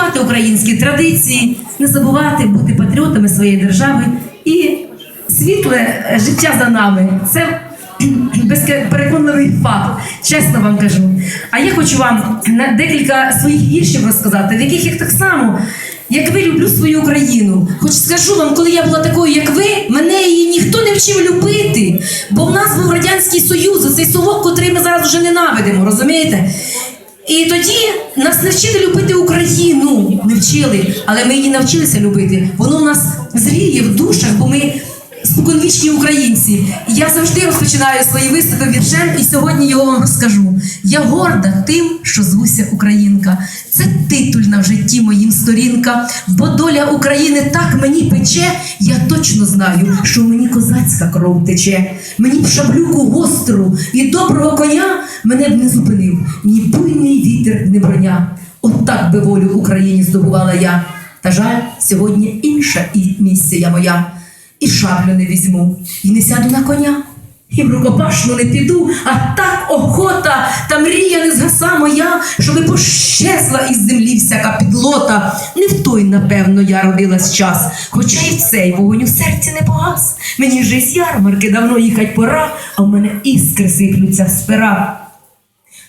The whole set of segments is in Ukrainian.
Шанувати українські традиції, не забувати бути патріотами своєї держави і світле життя за нами. Це безпереконливий факт, чесно вам кажу. А я хочу вам декілька своїх віршів розказати, в яких я так само, як ви люблю свою Україну. Хоч скажу вам, коли я була такою, як ви, мене її ніхто не вчив любити, бо в нас був Радянський Союз, цей совок, котрий ми зараз вже ненавидимо, розумієте? І тоді нас не вчили любити Україну, не вчили, але ми її навчилися любити. Воно в нас зріє в душах, бо ми споконвічні українці. І я завжди розпочинаю свої виступи віршем, і сьогодні його вам розкажу. Я горда тим, що звуся Українка. Це титульна в житті моїм сторінка. Бо доля України так мені пече. Я точно знаю, що мені козацька кров тече. Мені б шаблюку гостру і доброго коня мене б не зупинив ні буйний вітер, ні броня. От так би волю Україні здобувала я. Та жаль, сьогодні інша і місія моя. І шаблю не візьму, і не сяду на коня, і в рукопашну не піду, а так охота та мрія не згаса моя, щоби пощезла із землі всяка підлота. Не в той, напевно, я родилась час, хоча і в цей вогонь у серці не погас. Мені вже з ярмарки давно їхать пора, а в мене іскри сиплються з пера.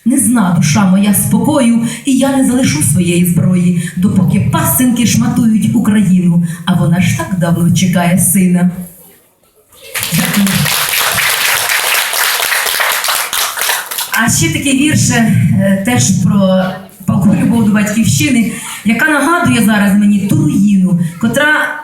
Не зна душа моя спокою, і я не залишу своєї зброї, допоки пасинки шматують Україну, а вона ж так давно чекає сина. Дякую. А ще такий вірш е, теж про палку любов до батьківщини, яка нагадує зараз мені ту руїну, котра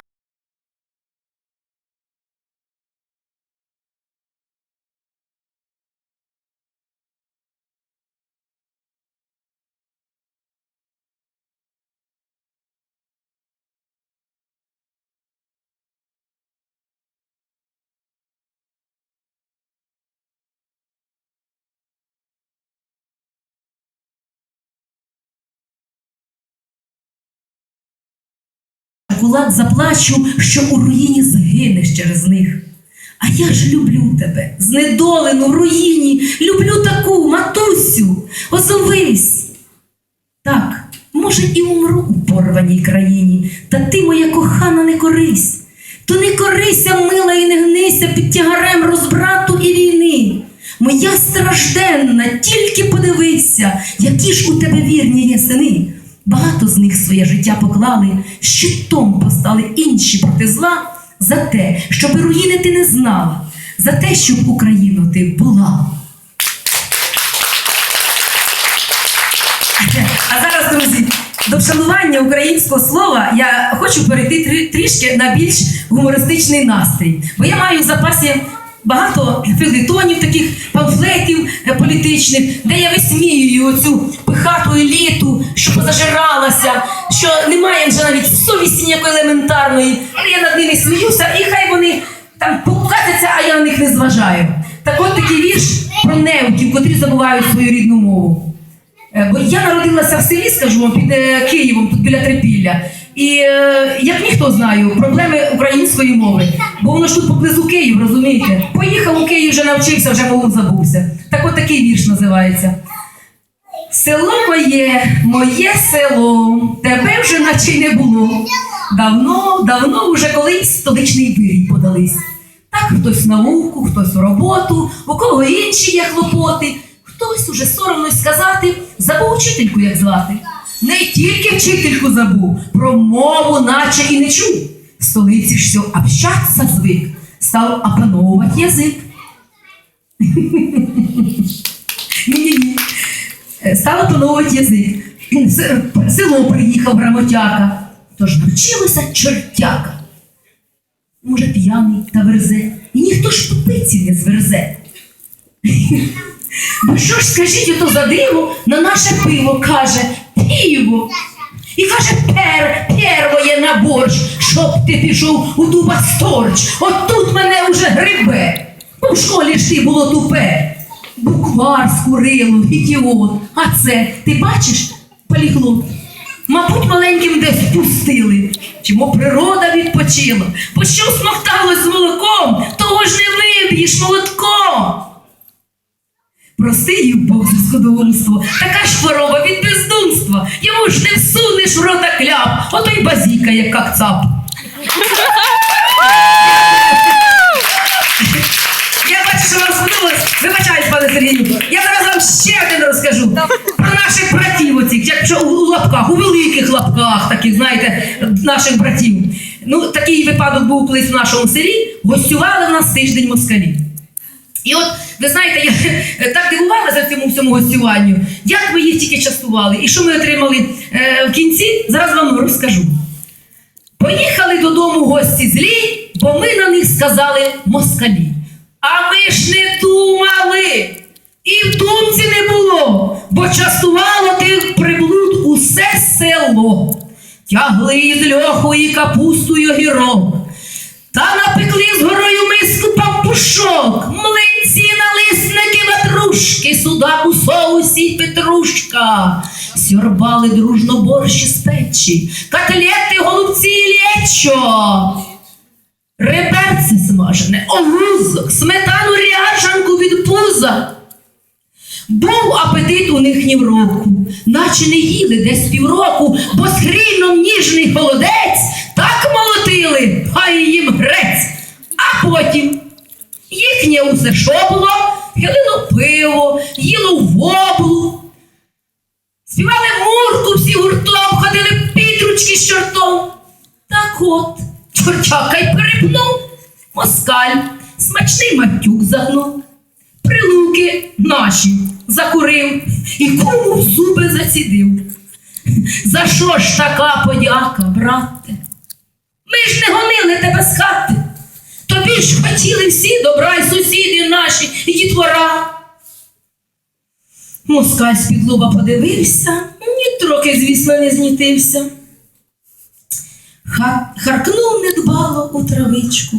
кулак заплачу, що у руїні згинеш через них. А я ж люблю тебе, знедолену в руїні, люблю таку матусю, озовись. Так, може, і умру у порваній країні, та ти, моя кохана, не корись. То не корися, мила, і не гнися під тягарем розбрату і війни. Моя стражденна, тільки подивися, які ж у тебе вірні є сини. Багато з них своє життя поклали, щитом постали інші проти зла за те, щоб руїни ти не знала, за те, щоб Україну ти була. А зараз, друзі, до вшанування українського слова я хочу перейти трі- трішки на більш гумористичний настрій. Бо я маю в запасі багато філітонів, таких памфлетів е, політичних, де я висміюю оцю пихату еліту, що позажиралася, що немає вже навіть совісті ніякої елементарної. Але я над ними сміюся, і хай вони там покатяться, а я на них не зважаю. Так от такий вірш про невків, котрі забувають свою рідну мову. Е, Бо я народилася в селі, скажу вам, під е, Києвом, тут біля Трипілля. І е, як ніхто знаю, проблеми української мови. Бо воно ж тут поблизу Київ, розумієте? Поїхав у Київ, вже навчився, вже мову забувся. Так от такий вірш називається. Село моє, моє село, тебе вже наче не було. Давно, давно вже колись столичний вирій подались. Так хтось в науку, хтось у роботу, у кого інші є хлопоти, хтось уже соромно сказати, забув вчительку, як звати. Не тільки вчительку забув, про мову наче і не чув. В столиці ж все общаться звик, став опановувати язик. Е, Став опановувати язик. Село приїхав грамотяка. Тож навчилося чортяка. Може, п'яний та верзе, і ніхто ж тупиці не зверзе. Бо що ж скажіть ото за диво на наше пиво каже пиво. І каже пер, первоє на борщ, щоб ти пішов у дуба сторч. От тут мене уже грибе. Ну, в школі ж ти було тупе. Буквар скурило, ідіот. А це, ти бачиш, поліглот? Мабуть, маленьким десь пустили. Чому природа відпочила? Бо що смокталось з молоком, того ж не виб'єш молотком. Прости їй Бог за скудоумство, така ж хвороба від бездумства. Йому ж не всунеш в рота кляп, ото й базіка, як кацап. Я бачу, що вам сподобалось. Вибачаюсь, пане Сергію. Я зараз вам ще один розкажу про наших братів оцих, якщо у лапках, у великих лапках, таких, знаєте, наших братів. Ну, такий випадок був колись в нашому селі. Гостювали в нас тиждень москалів. І от, ви знаєте, я так дивувалася цьому всьому гостюванню, як ми їх тільки частували, і що ми отримали е, в кінці, зараз вам розкажу. Поїхали додому гості злі, бо ми на них сказали москалі. А ми ж не думали. І в думці не було, бо частувало тих приблуд усе село. Тягли із льоху і капусту й огірок. Та напекли з горою миску пампушок, млинці, налисники, ватрушки, судак у соусі петрушка. Сьорбали дружно борщі з печі, котлети, голубці і лечо. Реберце смажене, огузок, сметану ряжанку від пуза. Був апетит у них ні в року, наче не їли десь півроку, бо хріном ніжний холодець так молотили, хай їм грець. А потім їхнє усе що було, хилило пиво, їло воблу. Співали мурку всі гуртом, ходили підручки з чортом. Так от, чортяка й перепнув, москаль, смачний матюк загнув, прилуки наші закурив і кому в зуби зацідив. За що ж така подяка, брате? Ми ж не гонили тебе з хати. Ж хотіли всі добра й сусіди наші, і дітвора. Москаль з-під лоба подивився, ні трохи, звісно, не знітився. Ха- Харкнув недбало у травичку.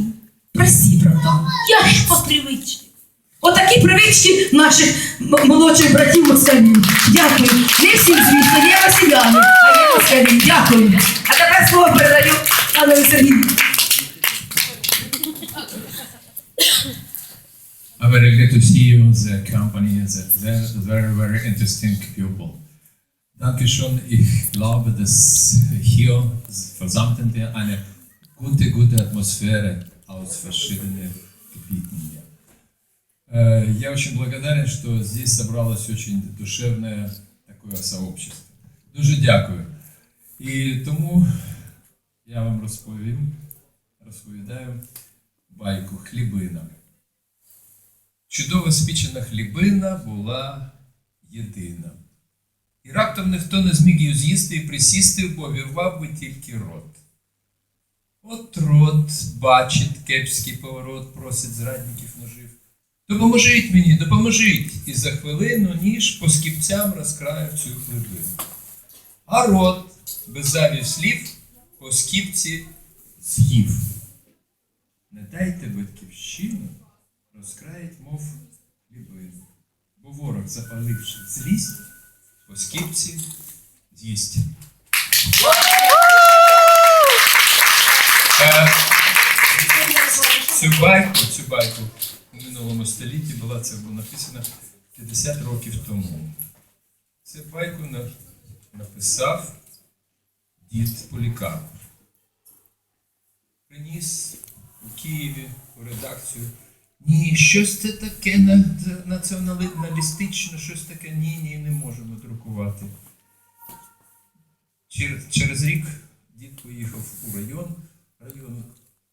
Прості, братан, я ж по привичці. Отакі привички наших молодших братів москалів. Дякую. Не всі, звісно, є росіяни, а є москалі. Дякую. А тепер слово передаю пану Сергію. I'm very glad to see you. The company is a very, very, interesting people. Dankeschön. Ich glaube, dass hier versammeln wir eine gute, gute Atmosphäre aus verschiedenen Gebieten. Э, Я очень благодарен, что здесь собралось очень душевное такое сообщество. Дуже дякую. І тому я вам розповім, розповідаю байку хлібина. Чудово спічена хлібина була єдина. І раптом ніхто не зміг її з'їсти і присісти, бо вірвав би тільки рот. От рот бачить кепський поворот, просить зрадників ножив. Допоможіть мені, допоможіть! І за хвилину ніж по скіпцям розкраїв цю хлібину. А рот, без зайвих слів, по скіпці з'їв. Не дайте батьківщину, розкраїть, мов хлібину. Бо ворог, запаливши злість, по скіпці з'їсть. Е, Цю байку, цю байку у минулому столітті була це було написано 50 років тому. Цю байку на- написав дід Полікарп. Приніс у Києві у редакцію. Ні, щось це таке на- націоналістичне, щось таке. Ні, ні, не можемо друкувати. Чер- Через рік дід поїхав у район,